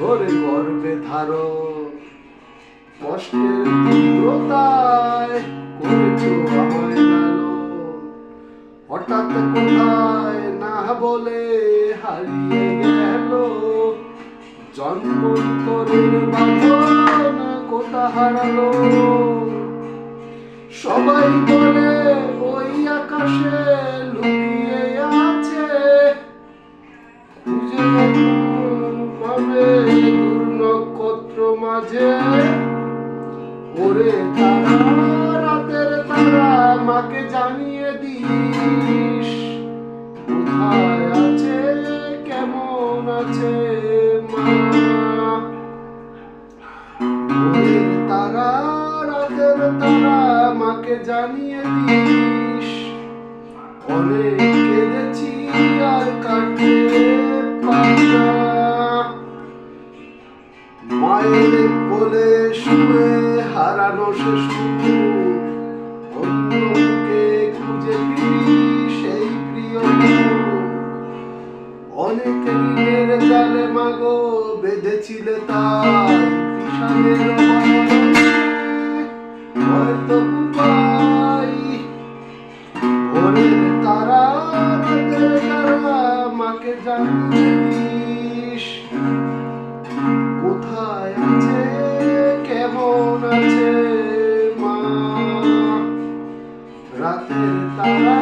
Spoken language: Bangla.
করে ধারো। কষ্টের তীব্রতায় করেছ আমায় লালো হঠাৎ কোথায় না বলে হারিয়ে গেল। জন্ম করে বাঁধন কোথা হারালো? সবাই বলে ওই আকাশে মাঝে ওরে তারা, রাতের তারা, মাকে জানিয়ে দিস, কোথায় আছে, কেমন আছে মা? তারা তারা, মাকে জানিয়ে দিস, অনেক কেঁদেছি শুয়ে হারানো সে অন্যকে খুঁজে সেই প্রিয় অনেক ঋণের জালে মাগো বেঁধেছিলে তাই তারা মাকে জানিয়ে আছে মা? রাতের তারা